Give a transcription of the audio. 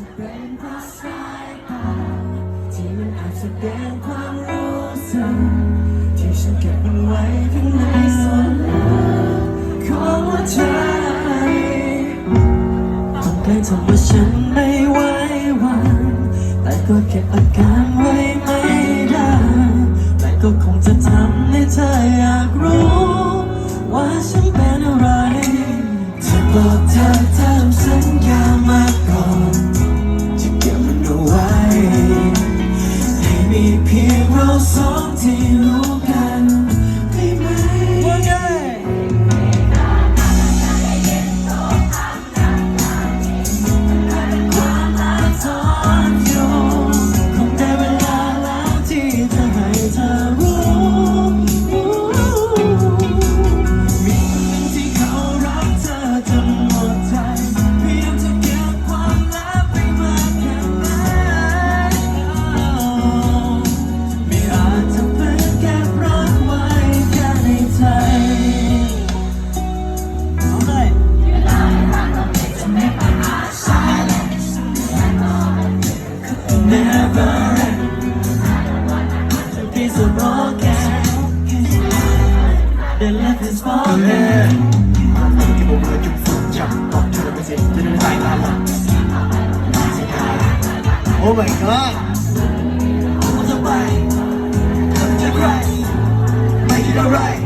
จะเป็นเพราะสายตาที่มันอาจแสดงความรู้สึกที่ฉันเก็บมันไว้ข้างในส่วนลึกของหัวใจต้องได้ทำว่าฉันไม่ไหววังแต่ก็เก็บอาการไว้ไม่ได้ แต่ก็คงจะทำให้เธออยากรู้ ว่าฉันเป็นอะไรจะบอกเธอถาฉัน never end จะพิสูจน์รอแก The love is falling ที่ผมเคยจุดสุดจับตอบเธอไปสิจะได้ตายตาหลับ Oh my god จะไปจะใครไม่คิดอะไร